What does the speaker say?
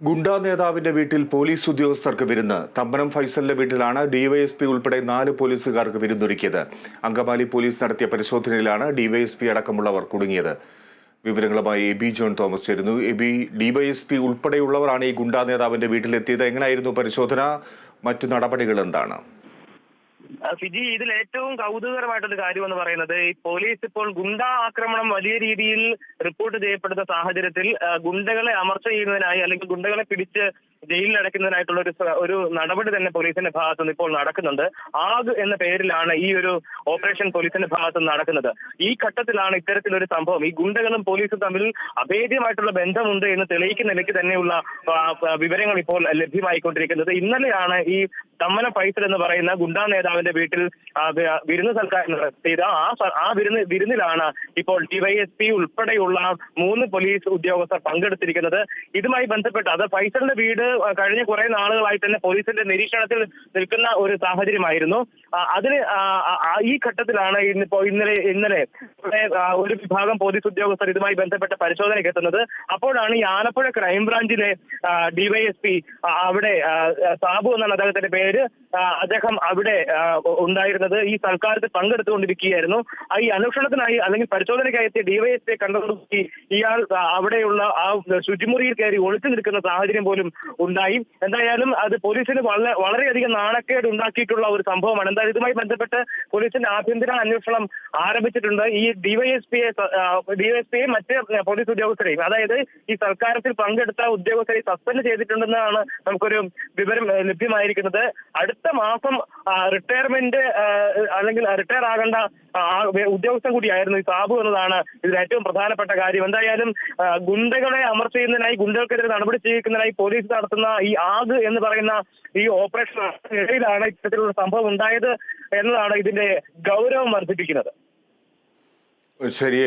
ഗുണ്ടാ നേതാവിന്റെ വീട്ടിൽ പോലീസ് ഉദ്യോഗസ്ഥർക്ക് വിരുന്ന്. തമ്പനം ഫൈസലിന്റെ വീട്ടിലാണ് ഡിവൈഎസ്പി ഉൾപ്പെടെ നാല് പോലീസുകാർക്ക് വിരുന്നൊരുക്കിയത്. അങ്കമാലി പോലീസ് നടത്തിയ പരിശോധനയിലാണ് ഡിവൈഎസ്പി അടക്കമുള്ളവർ കുടുങ്ങിയത്. വിവരങ്ങളുമായി എ ബി ജോൺ തോമസ് ചേരുന്നു. എ ബി ഡിവൈഎസ്പി ഉൾപ്പെടെയുള്ളവരാണ് ഈ ഗുണ്ടാ നേതാവിന്റെ വീട്ടിലെത്തിയത്. എങ്ങനെയായിരുന്നു പരിശോധന? മറ്റു നടപടികൾ എന്താണ്? ഫിജി ഇതിൽ ഏറ്റവും കൗതുകകരമായിട്ടൊരു കാര്യം എന്ന് പറയുന്നത് ഈ പോലീസ് ഇപ്പോൾ ഗുണ്ടാ ആക്രമണം വലിയ രീതിയിൽ റിപ്പോർട്ട് ചെയ്യപ്പെടുന്ന സാഹചര്യത്തിൽ ഗുണ്ടകളെ അമർച്ച ചെയ്യുന്നതിനായി അല്ലെങ്കിൽ ഗുണ്ടകളെ പിടിച്ച് ജയിലിൽ അടയ്ക്കുന്നതിനായിട്ടുള്ള ഒരു ഒരു നടപടി തന്നെ പോലീസിന്റെ ഭാഗത്തു നിന്ന് ഇപ്പോൾ നടക്കുന്നുണ്ട്. ആഗ് എന്ന പേരിലാണ് ഈ ഒരു ഓപ്പറേഷൻ പോലീസിന്റെ ഭാഗത്തുനിന്ന് നടക്കുന്നത്. ഈ ഘട്ടത്തിലാണ് ഇത്തരത്തിലൊരു സംഭവം. ഈ ഗുണ്ടകളും പോലീസും തമ്മിൽ അഭേദ്യമായിട്ടുള്ള ബന്ധമുണ്ട് എന്ന് തെളിയിക്കുന്ന നിലയ്ക്ക് തന്നെയുള്ള വിവരങ്ങൾ ഇപ്പോൾ ലഭ്യമായിക്കൊണ്ടിരിക്കുന്നത്. ഇന്നലെയാണ് ഈ തമ്മന ഫൈസൽ എന്ന് പറയുന്ന ഗുണ്ടാ നേതാവിന്റെ വീട്ടിൽ വിരുന്ന് സൽക്കാരം നടത്തിയത്. ആ ആ വിരുന്ന് വിരുന്നിലാണ് ഇപ്പോൾ ഡിവൈഎസ്പി ഉൾപ്പെടെയുള്ള മൂന്ന് പോലീസ് ഉദ്യോഗസ്ഥർ പങ്കെടുത്തിരിക്കുന്നത്. ഇതുമായി ബന്ധപ്പെട്ട് അത് ഫൈസലിന്റെ വീട് കഴിഞ്ഞ കുറെ നാളുകളായി തന്നെ പോലീസിന്റെ നിരീക്ഷണത്തിൽ നിൽക്കുന്ന ഒരു സാഹചര്യമായിരുന്നു. അതിന് ഈ ഘട്ടത്തിലാണ് ഇന്നിപ്പോ ഇന്നലെ ഇന്നലെ ഒരു വിഭാഗം പോലീസ് ഉദ്യോഗസ്ഥർ ഇതുമായി ബന്ധപ്പെട്ട പരിശോധനയ്ക്ക് എത്തുന്നത്. അപ്പോഴാണ് ഈ ആലപ്പുഴ ക്രൈംബ്രാഞ്ചിലെ ഡിവൈഎസ്പി അവിടെ സാബു എന്നാണ് അദ്ദേഹത്തിന്റെ പേര് അദ്ദേഹം അവിടെ ഉണ്ടായിരുന്നത്. ഈ സൽക്കാരത്തിൽ പങ്കെടുത്തുകൊണ്ടിരിക്കുകയായിരുന്നു. ഈ അന്വേഷണത്തിനായി അല്ലെങ്കിൽ പരിശോധനയ്ക്കായി എത്തിയ ഡിവൈഎസ്പിയെ കണ്ടുകൊടുക്കി ഇയാൾ അവിടെയുള്ള ആ ശുചിമുറിയിൽ കയറി ഒളിച്ചു നിൽക്കുന്ന സാഹചര്യം പോലും ഉണ്ടായി. എന്തായാലും അത് പോലീസിന് വളരെ വളരെയധികം നാണക്കേട് ഉണ്ടാക്കിയിട്ടുള്ള ഒരു സംഭവമാണ്. എന്തായാലും ഇതുമായി ബന്ധപ്പെട്ട് പോലീസിന്റെ ആഭ്യന്തര അന്വേഷണം ആരംഭിച്ചിട്ടുണ്ട്. ഈ ഡിവൈഎസ്പിയെ ഡിവൈഎസ്പിയെ മറ്റ് പോലീസ് ഉദ്യോഗസ്ഥരെയും അതായത് ഈ സർക്കാരത്തിൽ പങ്കെടുത്ത ഉദ്യോഗസ്ഥരെ സസ്പെൻഡ് ചെയ്തിട്ടുണ്ടെന്നാണ് നമുക്കൊരു വിവരം ലഭ്യമായിരിക്കുന്നത്. അടുത്ത മാസം റിട്ടയർമെന്റ് അല്ലെങ്കിൽ റിട്ടയർ ആകേണ്ട ഉദ്യോഗസ്ഥൻ കൂടിയായിരുന്നു ഈ സാബു എന്നതാണ് ഇതിൽ ഏറ്റവും പ്രധാനപ്പെട്ട കാര്യം. എന്തായാലും ഗുണ്ടകളെ അമർ ചെയ്യുന്നതിനായി ഗുണ്ടകൾക്കെതിരെ നടപടി സ്വീകരിക്കുന്നതിനായി പോലീസ് നടത്തുന്ന ഈ ആഗ് എന്ന് പറയുന്ന ഈ ഓപ്പറേഷൻ ഇടയിലാണ് ഇത്തരത്തിലുള്ള സംഭവം ഉണ്ടായത് എന്നതാണ് ഇതിന്റെ ഗൗരവം വർദ്ധിപ്പിക്കുന്നത്. ശരി